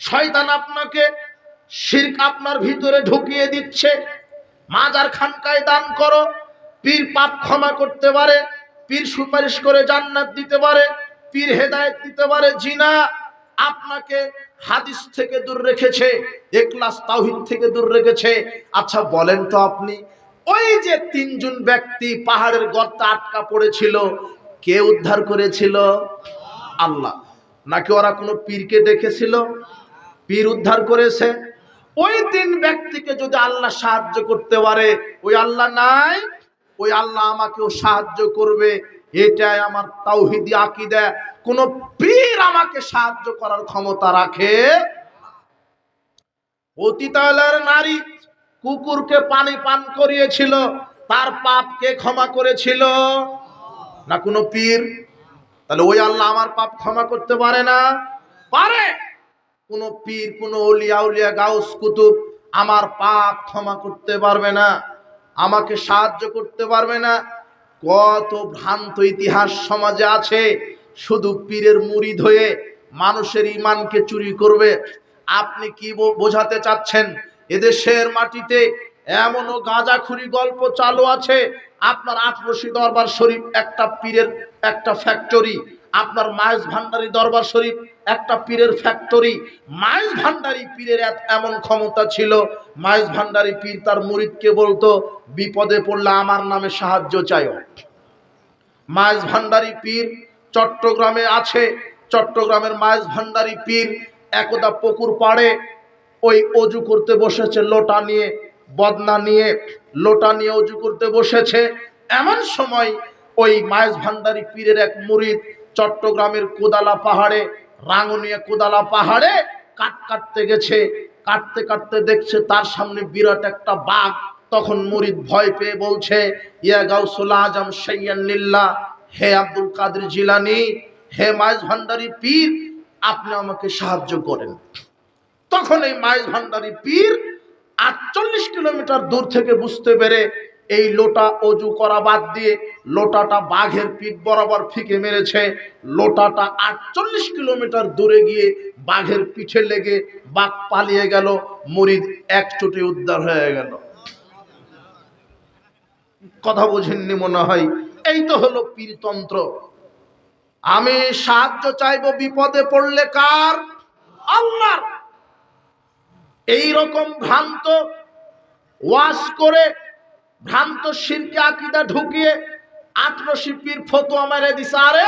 শয়তান আপনাকে শিরক আপনার ভিতরে ঢুকিয়ে দিচ্ছে। মাজার খানকায় দান করো, পীর পাপ ক্ষমা করতে পারে, পীর সুপারিশ করে জান্নাত দিতে পারে, পীর হেদায়েত দিতে পারে। জিনা আপনাকে হাদিস থেকে দূর রেখেছে একলাস তাওহিদ থেকে দূর রেখেছে। আচ্ছা বলেন তো আপনি, ওই যে তিনজন ব্যক্তি পাহাড়ের গর্তে আটকা পড়েছিল, কে উদ্ধার করেছিল? আল্লাহ। নাকি ওরা কোনো পীরকে দেখেছিল? পীর উদ্ধার করেছে। ওই তিন ব্যক্তিকে যদি আল্লাহ সাহায্য করতে পারে, ওই আল্লাহ নাই, ওই আল্লাহ আমাকেও সাহায্য করবে। এটাই আমার তাওহিদি আকিদা। কোন পীর আমাকে সাহায্য করার ক্ষমতা রাখে অতীতালের নারী কুকুরকে পানি পান করিয়েছিল, তার পাপকে ক্ষমা করেছিল। না কোনো পীর? তাহলে ওই আল্লাহ আমার পাপ ক্ষমা করতে পারে না? পারে। কোন পীর, কোন অলিয়া উলিয়া গাউস, কুতুব আমার পাপ ক্ষমা করতে পারবে না, আমাকে সাহায্য করতে পারবে না। কত ভ্রান্ত ইতিহাস সমাজে আছে, শুধু পীরের মুড়িদ হয়ে মানুষের ইমানকে চুরি করবে। আপনি কি বোঝাতে চাচ্ছেন, এদেশের মাটিতে এমনও গাঁজাখুরি গল্প চালু আছে? আপনার আটরশি দরবার শরীফ একটা পীরের একটা ফ্যাক্টরি আপনার মায়েস ভান্ডারি দরবার শরীফ, একটা পীরের ফ্যাক্টরি মায়েস ভান্ডারি পীরের এমন ক্ষমতা ছিল মায়েস ভান্ডারি পীর তার মুরিদকে বলতো, বিপদে পড়লে আমার নামে সাহায্য চাইও। মায়েস ভান্ডারি পীর চট্টগ্রামে আছে, চট্টগ্রামের মায়েস ভান্ডারি পীর একদা পুকুর পাড়ে ওই অজু করতে বসেছে, লোটা নিয়ে, বদনা নিয়ে, লোটা নিয়ে অজু করতে বসেছে। এমন সময় ওই মায়েস ভান্ডারি পীরের এক মুরিদ চট্টগ্রামের কোদালা পাহাড়ে, রাঙ্গুনিয়া কোদালা পাহাড়ে কাট কাটতে গেছে। কাটতে কাটতে দেখছে তার সামনে বিরাট একটা বাঘ। তখন মুরিদ ভয় পেয়ে বলছে, ইয়া গাউসুল আজম সৈয়ান্নিল্লা হে আব্দুল কাদের জিলানি, হে মায়েস ভান্ডারি পীর, আপনি আমাকে সাহায্য করেন। তখন এই মাইজ ভান্ডারি পীর আটচল্লিশ কিলোমিটার দূর থেকে বুঝতে পেরে এই লোটা অজু করা বাদ দিয়ে লোটাটা বাঘের পিঠ বরাবর ফিকে মেরেছে। লোটাটা আটচল্লিশ কিলোমিটার দূরে গিয়ে বাঘের পিঠে লেগে বাঘ পালিয়ে গেল, মরিদ এক চোটে উদ্ধার হয়ে গেল। কথা বোঝেননি মনে হয়? এই তো হলো পীরতন্ত্র। আমি সাহায্য চাইব বিপদে পড়লে কার? এই রকম ভ্রান্ত ওয়াশ করে ভ্রান্ত শিরকে আকিদা ঢুকিয়ে আঠেরো শিল্পীর ফতোয়া মেরে দিছে। আরে,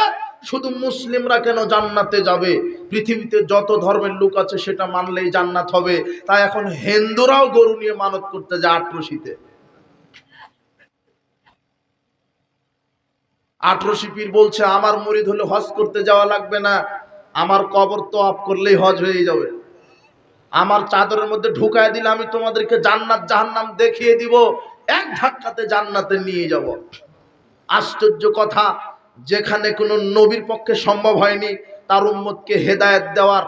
শুধু মুসলিমরা কেন জান্নাতে যাবে? পৃথিবীতে যত ধর্মের লোক আছে সেটা মানলেই জান্নাত হবে। তাই এখন হিন্দুরাও গরু নিয়ে মানত করতে যায় আটরশিতে আঠরশি পীর বলছে, আমার মরিদ হলে হজ করতে যাওয়া লাগবে না। আমার কবর তো অফ করলেই হজ হয়ে যাবে। আমার চাদরের মধ্যে ঢুকায় দিলে আমি তোমাদেরকে জান্নাত জাহান্নাম দেখিয়ে দিব। এক ধাক্কাতে জান্নাতে নিয়ে যাব। আশ্চর্য কথা, যেখানে কোনো নবীর পক্ষে সম্ভব হয়নি, তার উম্মতকে হেদায়ত দেওয়ার।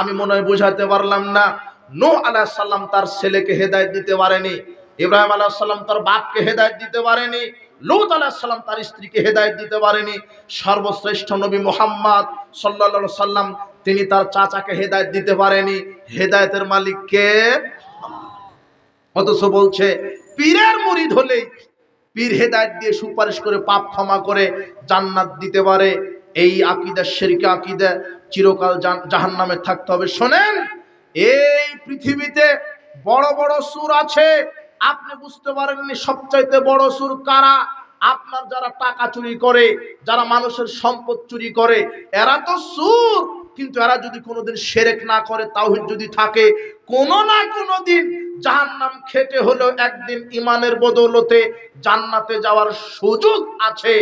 আমি মনে হয় বোঝাতে পারলাম না। নো আলাহ সাল্লাম তার ছেলেকে হেদায়েত দিতে পারেনি। ইব্রাহিম আলাহ সাল্লাম তার বাপকে হেদায়ত দিতে পারেনি। লুত আলাহ সাল্লাম তার স্ত্রীকে হেদায়ত দিতে পারেনি। সর্বশ্রেষ্ঠ নবী মোহাম্মদ সাল্লা সাল্লাম, তিনি তার চাচাকে হেদায়েত দিতে পারেনি। হেদায়েতের মালিককে, অথচ বলছে পীরের মুরিদ হলেই পীর হেদায়েত দিয়ে সুপারিশ করে, পাপ ক্ষমা করে, জান্নাত দিতে পারে। এই আকিদা শেরিকা আকিদা চিরকাল জাহান নামে থাকতে হবে। শোনেন, এই পৃথিবীতে বড় বড় সুর আছে। আপনি বুঝতে পারেননি সবচাইতে বড় সুর কারা? আপনার যারা টাকা চুরি করে, যারা মানুষের সম্পদ চুরি করে, এরা তো সুর। কিন্তু এরা যদি কোনোদিন সেরেক না করে, তাওহিদ যদি থাকে, কোনো না কোনো দিন জাহান্নাম খেটে হলেও একদিন ইমানের বদৌলতে জান্নাতে যাওয়ার সুযোগ আছে।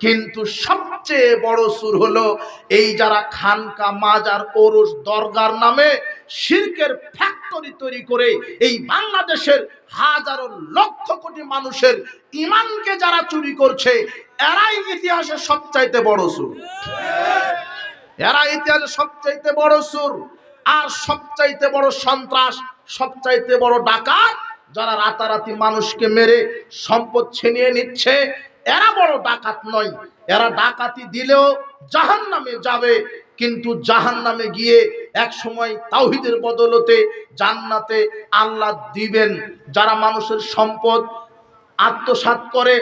কিন্তু সবচেয়ে বড় সুর হলো এই যারা খানকা, মাজার, ওরস, দরগার নামে শিরকের ফ্যাক্টরি তৈরি করে এই বাংলাদেশের হাজারো লক্ষ কোটি মানুষের ইমানকে যারা চুরি করছে, এরাই ইতিহাসে সবচাইতে বড় সুর। এরা ইতিহাসে সবচাইতে বড় সুর। আর সবচাইতে বড় সন্ত্রাস সবচাইতে বড় ডাকাত যারা রাতারাতি মানুষকে মেরে সম্পদ ছিনিয়ে নিচ্ছে, এরা বড় ডাকাত নয়। এরা ডাকাতি দিলেও জাহান নামে যাবে, কিন্তু জাহান নামে গিয়ে এক সময় তাওহিদের বদলতে জান্নাতে আল্লাহ দিবেন। যারা মানুষের সম্পদ আত্মসাৎ করে,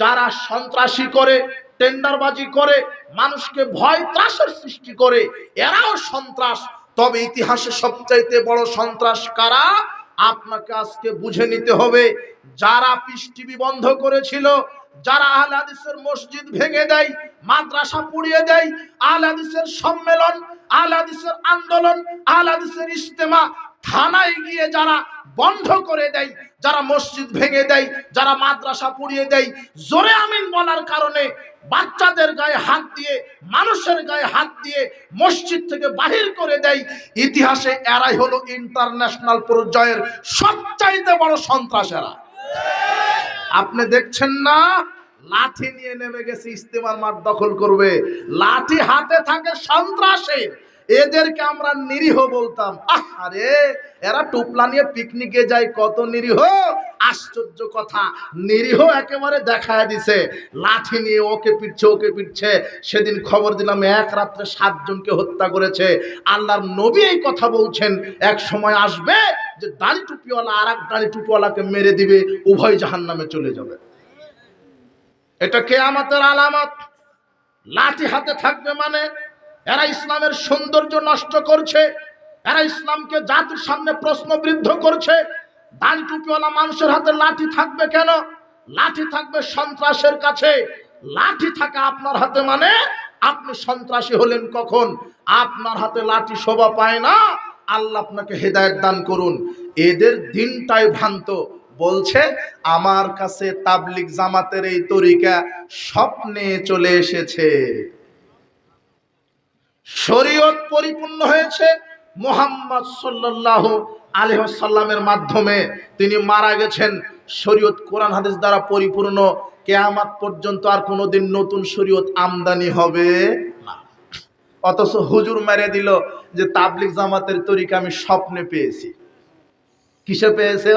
যারা সন্ত্রাসী করে, টেন্ডারবাজি করে, মানুষকে ভয় ত্রাসের সৃষ্টি করে, এরাও সন্ত্রাস তবে ইতিহাসে সবচাইতে বড় সন্ত্রাস কারা? আপনাকে আজকে বুঝে নিতে হবে, যারা পিস টিভি বন্ধ করেছিল, যারা আহলে হাদিসের মসজিদ ভেঙে দেয়, মাদ্রাসা পুড়িয়ে দেয়, আহলে হাদিসের সম্মেলন, আহলে হাদিসের আন্দোলন, আহলে হাদিসের থানায় গিয়ে যারা বন্ধ করে দেয়, যারা মসজিদ ভেঙে দেয়, যারা মাদ্রাসা পুড়িয়ে দেয়, জোরে আমিন বলার কারণে বাচ্চাদের গায়ে হাত দিয়ে, মানুষের গায়ে হাত দিয়ে মসজিদ থেকে বাহির করে দেয়। ইতিহাসে এরাই হলো ইন্টারন্যাশনাল পর্যায়ের সবচাইতে বড় সন্ত্রাসেরা। আপনি দেখছেন না? লাঠি নিয়ে নেমে গেছে ইস্তেমার মাঠ দখল করবে। লাঠি হাতে থাকে সন্ত্রাসে এদেরকে আমরা নিরীহ বলতাম আরে এরা টুপলা নিয়ে পিকনিকে যায়, কত নিরীহ। আশ্চর্য কথা, নিরীহ একেবারে দেখায় দিছে। লাঠি নিয়ে ওকে পিটছে ওকে পিটছে। সেদিন খবর দিলাম, এক রাত্রে সাতজনকে হত্যা করেছে। আল্লাহর নবী এই কথা বলছেন, এক সময় আসবে যে দাড়ি টুপিওয়ালা আর এক দাড়ি টুপিওয়ালাকে মেরে দিবে, উভয় জাহান নামে চলে যাবে। এটা কেয়ামতের আলামত। লাঠি হাতে থাকবে মানে এরা ইসলামের সৌন্দর্য নষ্ট করছে, এরা ইসলামকে জাতির সামনে প্রশ্নবৃদ্ধ করছে। দাড়ি টুপিওয়ালা মানুষের হাতে লাঠি থাকবে কেন? লাঠি থাকবে সন্ত্রাসের কাছে। লাঠি থাকে আপনার হাতে মানে আপনি সন্ত্রাসী হলেন কখন? আপনার হাতে লাঠি শোভা পায় না। আল্লাহ আপনাকে হেদায়েত দান করুন। এদের দিনটাই ভ্রান্ত। বলছে, আমার কাছে তাবলিক জামাতের এই তরিকা স্বপ্নে চলে এসেছে। শরীয়ত পরিপূর্ণ হয়েছে মোহাম্মদ সাল্লাল্লাহু আলাইহি সাল্লামের মাধ্যমে। তিনি মারা গেছেন। শরীয়ত কোরআন হাদিস দ্বারা পরিপূর্ণ। কেয়ামাত পর্যন্ত আর কোনোদিন নতুন শরীয়ত আমদানি হবে না। অথচ হুজুর মেরে দিল যে তাবলিক জামাতের তরিকা আমি স্বপ্নে পেয়েছি। কিসে পেয়েছে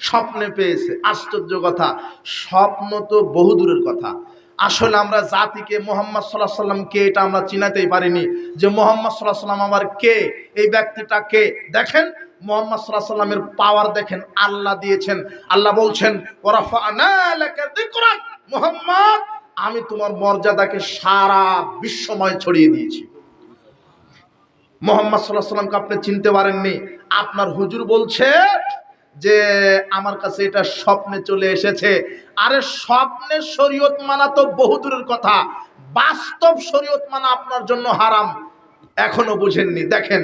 স্বপ্নে পেয়েছে। আশ্চর্য কথা। স্বপ্ন তো বহুদূরের কথা। আসলে আমরা জাতিকে মোহাম্মদ সাল্লাহ সাল্লাম কে এটা আমরা চিনাতেই পারিনি। যে মোহাম্মদ সাল্লাহ সাল্লাম আমার কে? এই ব্যক্তিটা কে? দেখেন, মোহাম্মদ সাল্লাহ সাল্লামের পাওয়ার দেখেন, আল্লাহ দিয়েছেন। আল্লাহ বলছেন মোহাম্মদ, আমি তোমার মর্যাদাকে সারা বিশ্বময় ছড়িয়ে দিয়েছি। মোহাম্মদ সাল্লাহ সাল্লামকে আপনি চিনতে পারেননি। আপনার হুজুর বলছে যে আমার কাছে এটা স্বপ্নে চলে এসেছে। আরে স্বপ্নের শরীয়ত মানা তো বহুদূরের কথা। বাস্তব শরীয়ত মানা আপনার জন্য হারাম। এখনও বুঝেননি। দেখেন,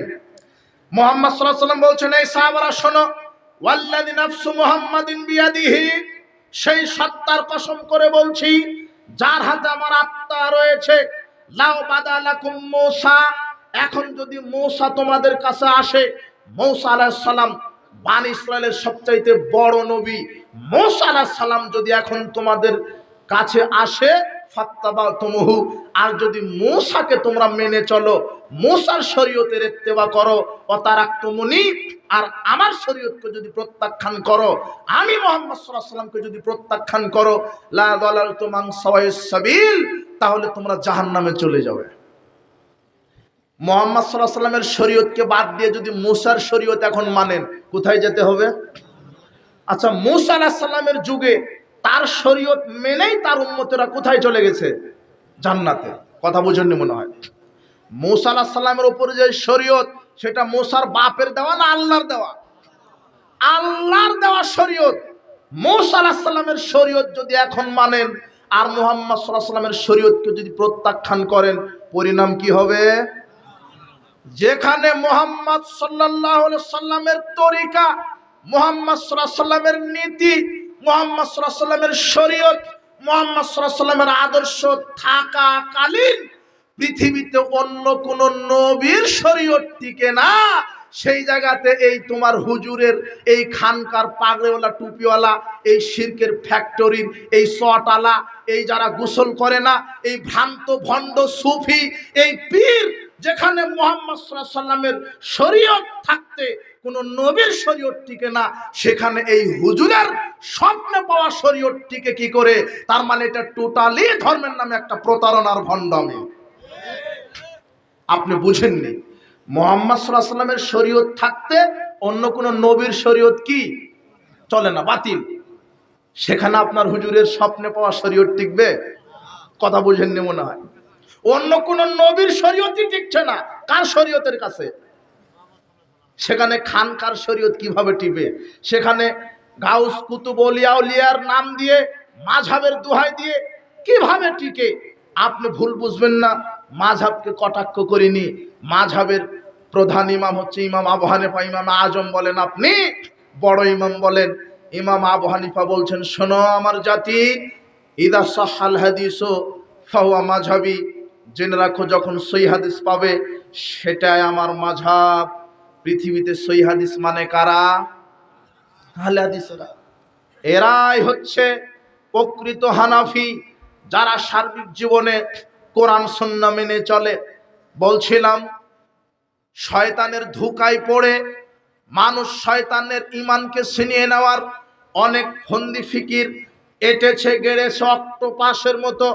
মোহাম্মদ সাল্লাহ সাল্লাম বলছেন, এই সাহাবারা, শোনো ওয়াল্লাদি নাফসু মুহাম্মাদিন বিয়াদিহি, সেই সত্তার কসম করে বলছি, যার হাতে আমার আত্মা রয়েছে লাও বাদালাকুম মূসা, এখন যদি মৌসা তোমাদের কাছে আসে, মৌসা আলাইহিস সালাম বান ইসরায়েলের সবচাইতে বড় নবী মৌসা সালাম যদি এখন তোমাদের কাছে আসে ফাত্তাবা তমহু আর যদি মৌসাকে তোমরা মেনে চলো, মৌসার শরীয়তের ইত্তেবা করো ও তারাক্তমনি আর আমার শরীয়তকে যদি প্রত্যাখ্যান করো, আমি মোহাম্মদ আলাইহি সাল্লামকে যদি প্রত্যাখ্যান করো, লা দালালতু মান সাওয়াইস সাবিল, তাহলে তোমরা জাহান্নামে চলে যাবে। মোহাম্মদ সাল্লাহ সাল্লামের শরীয়তকে বাদ দিয়ে যদি মুসার শরীয়ত এখন মানেন, কোথায় যেতে হবে? আচ্ছা মুসা আলাহ সাল্লামের যুগে তার শরীয়ত মেনেই তার উন্মতেরা কোথায় চলে গেছে? জান্নাতে। কথা বুঝেননি মনে হয়? মুসা আলাহ সাল্লামের উপরে যে শরীয়ত, সেটা মুসার বাপের দেওয়া না আল্লাহর দেওয়া? আল্লাহর দেওয়া শরীয়ত। মৌসা আলাহ সাল্লামের শরীয়ত যদি এখন মানেন, আর মুহাম্মদ সাল্লাহ সাল্লামের শরীয়তকে যদি প্রত্যাখ্যান করেন, পরিণাম কি হবে? যেখানে মোহাম্মদ সাল্লাহ সাল্লামের তরিকা, মোহাম্মদ সাল্লামের নীতি, মোহাম্মদ সাল্লামের শরীয়ত, মোহাম্মদ সাল্লামের আদর্শ থাকাকালীন পৃথিবীতে অন্য কোন নবীর শরীয়ত টিকে না। সেই জায়গাতে এই তোমার হুজুরের, এই খানকার পাগড়েওয়ালা, টুপিওয়ালা, এই শির্কের ফ্যাক্টরির, এই শটালা এই যারা গোসল করে না, এই ভ্রান্ত, ভণ্ড সুফি, এই পীর যেখানে মোহাম্মদ সাল্লামের শরীয়ত থাকতে কোন নবীর শরীয়ত টিকে না, সেখানে এই হুজুরের স্বপ্নে পাওয়া শরীয়ত টিকে কি করে? তার মানে এটা টোটালি ধর্মের নামে একটা প্রতারণার ভণ্ডামি। আপনি বুঝেননি? মোহাম্মদ সাল্লামের শরীয়ত থাকতে অন্য কোন নবীর শরীয়ত কি? চলে না, বাতিল। সেখানে আপনার হুজুরের স্বপ্নে পাওয়া শরীয়ত টিকবে? কথা বুঝেননি মনে হয়। অন্য কোন নবীর শরীয়তই টিকছে না। কার শরীয়তের কাছে? সেখানে খানকার শরীয়ত কীভাবে টিবে সেখানে গাউস, কুতুব, অলিয়া উলিয়ার নাম দিয়ে মাঝাবের দোহাই দিয়ে কীভাবে টিকে? আপনি ভুল বুঝবেন না। মাঝাবকে কটাক্ষ করিনি। মাঝাবের প্রধান ইমাম হচ্ছে ইমাম আবু হানিফা। ইমাম আজম বলেন, আপনি বড় ইমাম বলেন। ইমাম আবু হানিফা বলছেন, শোনো আমার জাতি, ইদা সাহাল হাদিস, ফাহুয়া মাঝাবি জেনে রাখো, যখন সই হাদিস পাবে, সেটাই আমার মাঝাব। পৃথিবীতে সই হাদিস মানে কারা? আহলে এরাই হচ্ছে প্রকৃত হানাফি, যারা সার্বিক জীবনে কোরআন, সন্না মেনে চলে। বলছিলাম, শয়তানের ধোকায় পড়ে মানুষ শয়তানের ইমানকে ছিনিয়ে নেওয়ার অনেক ফন্দি ফিকির এটেছে, গেড়েছে, অক্টোপাসের মতো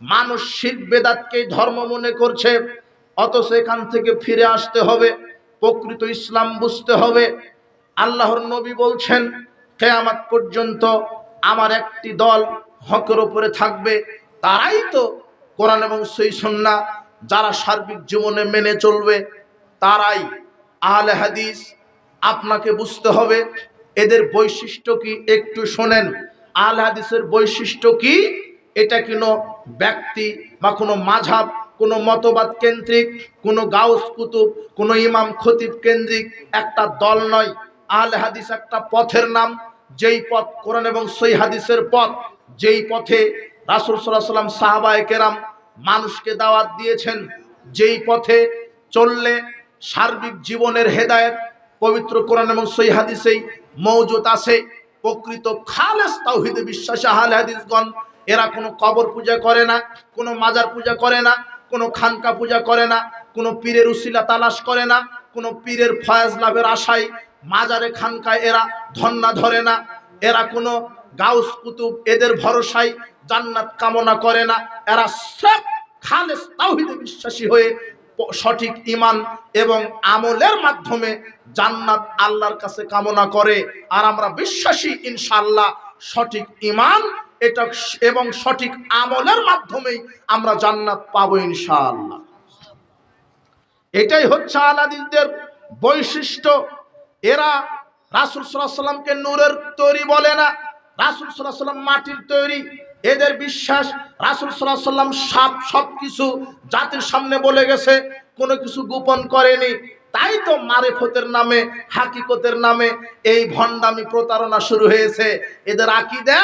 মানুষ শিখ বেদাতকেই ধর্ম মনে করছে, অথচ এখান থেকে ফিরে আসতে হবে, প্রকৃত ইসলাম বুঝতে হবে। আল্লাহর নবী বলছেন, কেয়ামাত পর্যন্ত আমার একটি দল হকের ওপরে থাকবে, তারাই তো কোরআন এবং সই সন্না যারা সার্বিক জীবনে মেনে চলবে, তারাই আহলে হাদিস আপনাকে বুঝতে হবে। এদের বৈশিষ্ট্য কি একটু শোনেন, আহলে হাদিসের বৈশিষ্ট্য কি? এটা কোনো ব্যক্তি বা কোনো মাঝাব কোনো মতবাদ কেন্দ্রিক, কোনো গাউস কুতুব, কোনো ইমাম খতিব কেন্দ্রিক একটা দল নয়। আহলে হাদিস একটা পথের নাম। যেই পথ কোরআন এবং সই হাদিসের পথ, যেই পথে রাসুল সাল্লাহ সাল্লাম সাহাবায়ে কেরাম মানুষকে দাওয়াত দিয়েছেন, যেই পথে চললে সার্বিক জীবনের হেদায়েত, পবিত্র কোরআন এবং সই হাদিসেই মৌজুদ আছে। প্রকৃত খালেস তাওহিদে বিশ্বাসী আহলে হাদিসগণ এরা কোনো কবর পূজা করে না, কোনো মাজার পূজা করে না, কোনো খানকা পূজা করে না, কোনো পীরের উসিলা তালাশ করে না, কোনো পীরের ফয়াজ লাভের আশায় মাজারে খানকায় এরা ধন্না ধরে না, এরা কোনো গাউস কুতুব এদের ভরসায় জান্নাত কামনা করে না, এরা সব খালেস তাওহিদে বিশ্বাসী হয়ে সঠিক ইমান এবং আমলের মাধ্যমে জান্নাত আল্লাহর কাছে কামনা করে, আর আমরা বিশ্বাসী ইনশাল্লাহ সঠিক ইমান এটা এবং সঠিক আমলের মাধ্যমেই আমরা জান্নাত পাবো ইনশাআল্লাহ। এটাই হচ্ছে আলাদিনদের বৈশিষ্ট্য। এরা রাসুল সাল্লামকে নূরের তৈরি বলে না। রাসুল সাল্লাম মাটির তৈরি। এদের বিশ্বাস রাসুল সাল্লাহ সাল্লাম সব সব কিছু জাতির সামনে বলে গেছে, কোনো কিছু গোপন করেনি। তাই তো মারেফতের নামে, হাকিকতের নামে এই ভণ্ডামি প্রতারণা শুরু হয়েছে। এদের আকিদা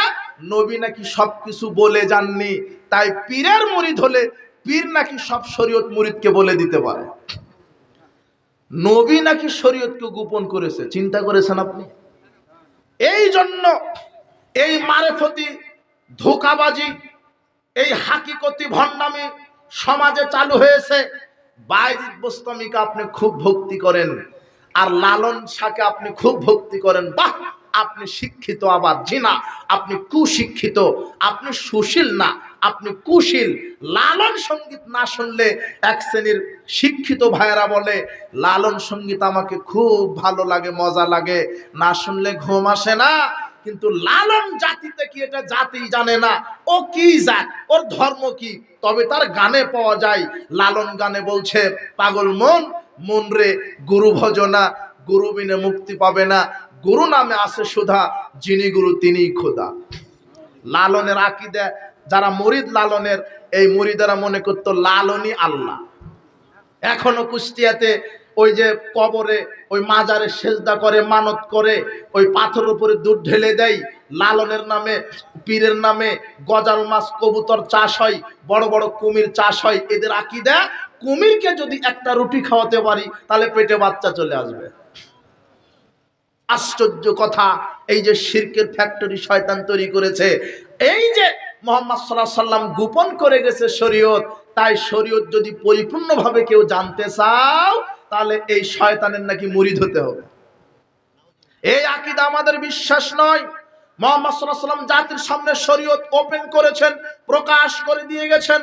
নবী নাকি সব কিছু বলে যাননি, তাই পীরের মুরিদ হলে পীর নাকি সব শরীয়ত মুরিদকে বলে দিতে পারে। নবী নাকি শরীয়তকে গোপন করেছে, চিন্তা করেছেন আপনি? এই জন্য এই মারেফতি, ধোকাবাজি, এই হাকিকতি ভণ্ডামি সমাজে চালু হয়েছে। বাইজিদ বোস্তমিকে আপনি খুব ভক্তি করেন, আর লালন শাহকে আপনি খুব ভক্তি করেন। বাহ! আপনি শিক্ষিত আবার জি না আপনি কুশিক্ষিত, আপনি সুশীল না, আপনি কুশীল। লালন সংগীত না শুনলে এক শ্রেণির শিক্ষিত ভাইয়েরা বলে, লালন সংগীত আমাকে খুব ভালো লাগে, মজা লাগে। না শুনলে ঘুম আসে না। কিন্তু লালন জাতিতে কি এটা জাতি জানে না? ও কি জাত? ওর ধর্ম কি? তবে তার গানে পাওয়া যায়, লালন গানে বলছে, পাগল মন মন রে গুরু ভজনা, গুরু বিনে মুক্তি পাবে না। গুরু নামে আছে সুধা, যিনি গুরু তিনিই খোদা। লালনের আকিদা, যারা মরিদ লালনের, এই মুরিদারা মনে করতো লালনই আল্লাহ। এখনও কুষ্টিয়াতে ওই যে কবরে, ওই মাজারে সেজদা করে, মানত করে, ওই পাথর উপরে দুধ ঢেলে দেয়, লালনের নামে, পীরের নামে, গজাল মাছ, কবুতর চাষ হয়, বড় বড় কুমির চাষ হয়, এদের আকিদা কুমিরকে যদি একটা রুটি খাওয়াতে পারি, তাহলে পেটে বাচ্চা চলে আসবে। আশ্চর্য কথা, এই যে শিরকের ফ্যাক্টরি শয়তান তৈরি করেছে। এই যে মোহাম্মদ সাল্লাহ সাল্লাম গোপন করে গেছে শরীয়ত, তাই শরীয়ত যদি পরিপূর্ণভাবে কেউ জানতে চাও, তাহলে এই শয়তানের নাকি মুরিদ হতে হবে। এই আকিদা আমাদের বিশ্বাস নয়। মোহাম্মদ সাল্লাহ সাল্লাম জাতির সামনে শরীয়ত ওপেন করেছেন, প্রকাশ করে দিয়ে গেছেন।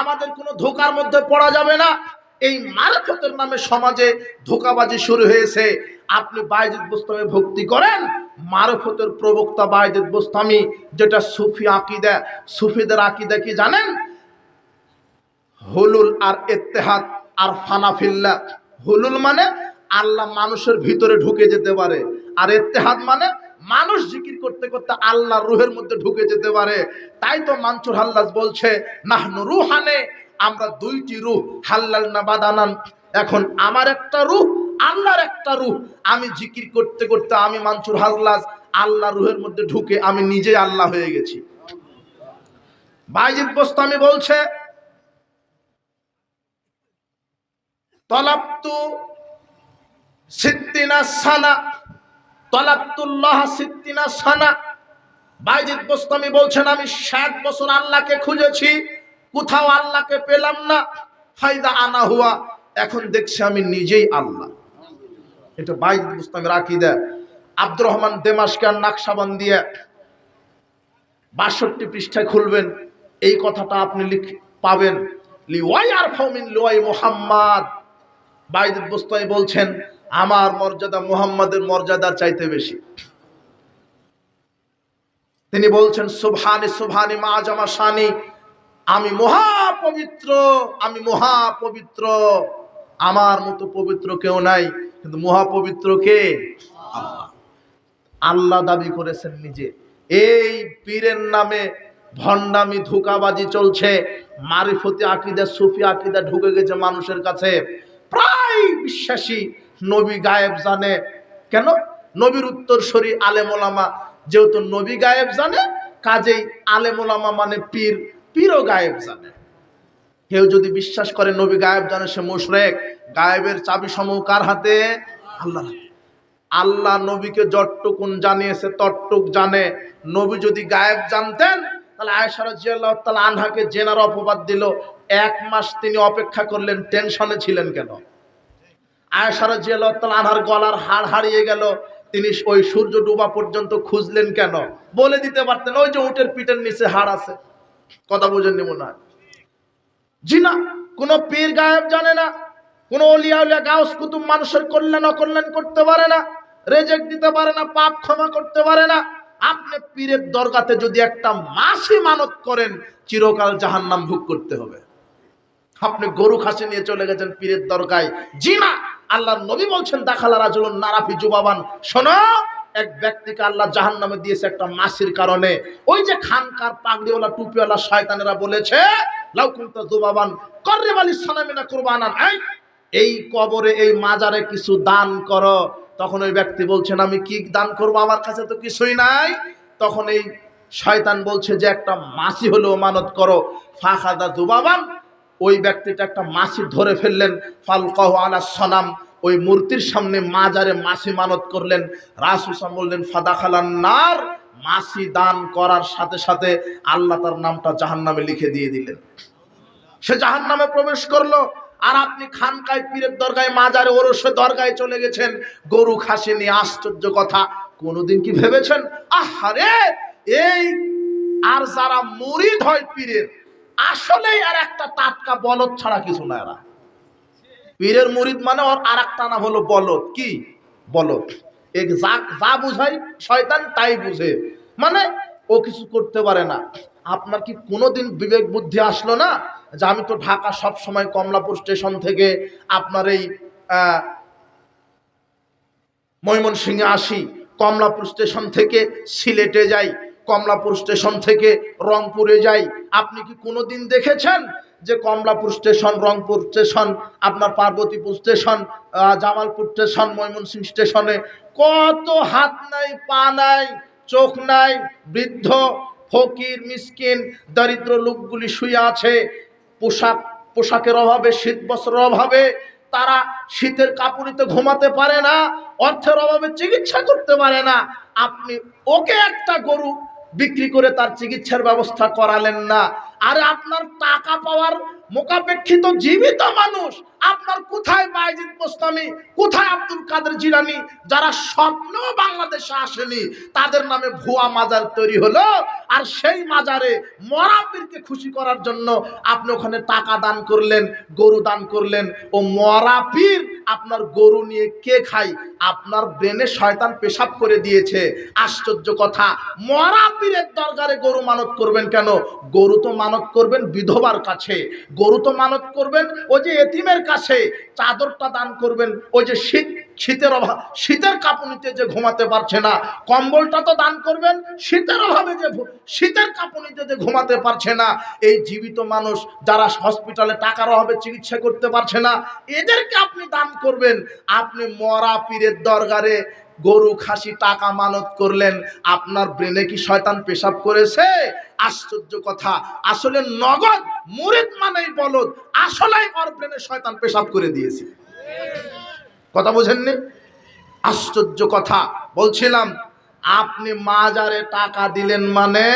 আমাদের কোনো ধোকার মধ্যে পড়া যাবে না। এই মারফতের নামে সমাজে ধোকাবাজি শুরু হয়েছে। আপনি বাইজিদ বোস্তামে ভক্তি করেন, মারফতের প্রবক্তা বাইজিদ বোস্তামি, যেটা সুফি আকিদা, সুফিদের আকিদা কি জানেন? হুলুল আর ইত্তেহাদ আর ফানাফিল্লা। হুলুল মানে আল্লাহ মানুষের ভিতরে ঢুকে যেতে পারে। আর ইত্তেহাদ মানে মানুষ জিকির করতে করতে আল্লাহ রুহের মধ্যে ঢুকে যেতে পারে। তাই তো মানসুর হাল্লাজ বলছে, নাহনু রুহানে আমরা দুইটি রুহ হাল্লাল না বাদানান। এখন আমার একটা রুহ আল্লাহর একটা রুহ আমি জিকির করতে করতে আমি মানসুর হাল্লাজ, আল্লাহ রুহের মধ্যে ঢুকে আমি নিজে আল্লাহ হয়ে গেছি। বাইজিদ বোস্তামি বলছে তলাপ্তু সিদ্দিনা সানা তলাপ্তুল্লাহ সিদ্দিনা সানা। বাইজিদ বলছেন, আমি ষাট বছর আল্লাহকে খুঁজেছি কোথাও আল্লাহকে পেলাম না। ফায়দা আনা হুয়া, এখন দেখছি আমি নিজেই আল্লাহ। এটা বাইজিদ গোস্তামি রাখি দেয় আব্দুর রহমান দেমাসকার নাকশাবান দিয়ে বাষট্টি পৃষ্ঠায় খুলবেন। এই কথাটা আপনি লিখ, পাবেন। লিওয়াই আর ফমিন লিওয়াই মোহাম্মদ। বাইদুল বুস্তাই বলছেন, আমার মর্যাদা মুহাম্মাদের মর্যাদার চাইতে বেশি। তিনি বলছেন, সুবহানি সুবহানি মা জামা শানি আমি মহাপবিত্র আমি মহাপবিত্র। আমার মতো পবিত্র কেউ নাই, কিন্তু মহাপবিত্র কে? আল্লাহ। দাবি করেছেন নিজে। এই পীরের নামে ভণ্ডামি, ধোকাবাজি চলছে। মারিফতি আকিদা, সুফি আকিদা ঢুকে গেছে মানুষের কাছে। প্রায় বিশ্বাসী নবী গায়েব জানে। কেন? নবীর উত্তরসরি আলেমোলামা যেহেতু নবী গায়েব জানে, কাজেই আলেমোলামা মানে পীর। পীরও গায়েব জানে। কেউ যদি বিশ্বাস করে নবী গায়েব জানে, সে মুশরেক। গায়েবের চাবি সমূহ কার হাতে? আল্লাহ আল্লাহ নবীকে যতটুকুন জানিয়েছে তটটুক জানে। নবী যদি গায়েব জানতেন, তাহলে আয়েশা রাদিয়াল্লাহু তাআলা আনহাকে জেনার অপবাদ দিল। এক মাস তিনি অপেক্ষা করলেন, টেনশনে ছিলেন কেন? আয়েশা রাদিয়াল্লাহু তাআলা আনহার গলার হাড় হারিয়ে গেল। তিনি ওই সূর্য ডুবা পর্যন্ত খুঁজলেন কেন? বলে দিতে পারতেন, ওই যে উটের পিঠের নিচে হাড় আছে। কথা বুঝেননি মনে হয় জি না কোনো পীর গায়েব জানে না, কোনো অলিয়া উলিয়া গাউস কুতুব মানুষের কল্যাণ অকল্যাণ করতে পারে না রেজেক্ট দিতে পারে না, পাপ ক্ষমা করতে পারে না। আপনি পীরের দরগাতে যদি একটা মাসি মানত করেন, চিরকাল জাহান্নাম ভোগ করতে হবে। আপনি গরু খাসি নিয়ে চলে গেছেন পীরের দরগায়। জি না আল্লাহর নবী বলছেন, দাখালা রাজুলুন নারাফি জুবাবান। শোনো এক ব্যক্তিকে আল্লাহ জাহান নামে দিয়েছে একটা মাসির কারণে। ওই যে খানকার পাগড়িওয়ালা, টুপিওয়ালা শয়তানেরা বলেছে এই কবরে, এই মাজারে কিছু দান করো। তখন ওই ব্যক্তি বলছেন, আমি কি দান করব? আমার কাছে তো কিছুই নাই। তখন এই শয়তান বলছে যে, একটা মাসি হলেও মানত করো। ফাখাদা জুবাবান ওই ব্যক্তিটা একটা মাসি ধরে ফেললেন, ফালকাহ আলা সনাম ওই মূর্তির সামনে মাজারে মাসি মানত করলেন রাসুসাম বললেন ফাদা খালান নার। মাসি দান করার সাথে সাথে আল্লাহ তার নামটা জাহান্নামে লিখে দিয়ে দিলেন। সে জাহান্নামে প্রবেশ করল, আর আপনি খানকায় পীরের দরগায়, মাজারে ওরসে দরগায় চলে গেছেন। গরু খাসি নিয়ে আশ্চর্য কথা, কোনোদিন কি ভেবেছেন? আহারে, এই আর যারা মুরিদ হয় পীরের, আসলেই আর একটা টাটকা বলদ ছাড়া কিছু না এরা। পীরের মুরিদ মানে ওর আর একটা নাম হলো বলদ। কি? বলদ। এক যা যা বুঝাই শয়তান তাই বুঝে। মানে ও কিছু করতে পারে না। আপনার কি কোনোদিন বিবেক বুদ্ধি আসলো না যে আমি তো ঢাকা সব সময় কমলাপুর স্টেশন থেকে আপনার এই ময়মনসিংহে আসি, কমলাপুর স্টেশন থেকে সিলেটে যাই, কমলাপুর স্টেশন থেকে রংপুরে যাই। আপনি কি কোনোদিন দেখেছেন যে কমলাপুর স্টেশন, রংপুর স্টেশন, আপনার পার্বতীপুর স্টেশন জামালপুর স্টেশন ময়মনসিং স্টেশনে কত হাত নাই, পা নাই, চোখ নাই, বৃদ্ধ, ফকির, মিসকিন, দরিদ্র লোকগুলি শুয়ে আছে। পোশাক, পোশাকের অভাবে, শীত বস্ত্রের অভাবে তারা শীতের কাপড়িতে ঘুমাতে পারে না, অর্থের অভাবে চিকিৎসা করতে পারে না। আপনি ওকে একটা গরু বিক্রি করে তার চিকিৎসার ব্যবস্থা করালেন না। আরে আপনার টাকা পাওয়ার মোকাপেক্ষিত জীবিত মানুষ। আপনার কোথায় বাইজিদ মোস্তামি? কোথায় আব্দুল কাদের জিলানি? যারা স্বপ্ন বাংলাদেশে আসেনি, তাদের নামে ভুয়া মাজার তৈরি হলো। আর সেই মাজারে মরা পীরকে খুশি করার জন্য আপনি ওখানে টাকা দান করলেন, গরু দান করলেন। ও মরা পীর আপনার গরু নিয়ে কে খায়? আপনার ব্রেনে শয়তান পেশাব করে দিয়েছে। আশ্চর্য কথা, মরা পীরের দরকারে গরু মানত করবেন কেন? গরু তো মানত করবেন বিধবার কাছে। গরু তো মানত করবেন, ওই যে এতিমের কাছে চাদরটা দান করবেন, ওই যে শীত, শীতের অভাব, শীতের কাঁপুনিতে যে ঘুমাতে পারছে না, কম্বলটা তো দান করবেন, শীতের অভাবে যে শীতের কাঁপুনিতে যে ঘুমাতে পারছে না, এই জীবিত মানুষ যারা হসপিটালে টাকার অভাবে চিকিৎসা করতে পারছে না, এদেরকে আপনি দান করবেন, আপনি মরা পীরের দরগারে গরু, খাসি, টাকা মানত করলেন। আপনার ব্রেনে কি শয়তান পেশাব করেছে? আশ্চর্য কথা। আসলে নগদ, মুরিদ মানেই বলদ। আসলে ওর ব্রেনে শয়তান পেশাব করে দিয়েছে। কথা বোঝেননি? আশ্চর্য কথা। বলছিলাম, আপনি মাজারে টাকা দিলেন মানে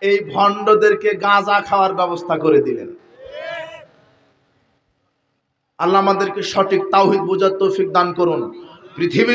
এই ভণ্ডদেরকে গাঁজা খাওয়ার ব্যবস্থা করে দিলেন। আল্লাহ আমাদেরকে সঠিক তাওহিদ, বোঝার তৌফিক দান করুন। পৃথিবী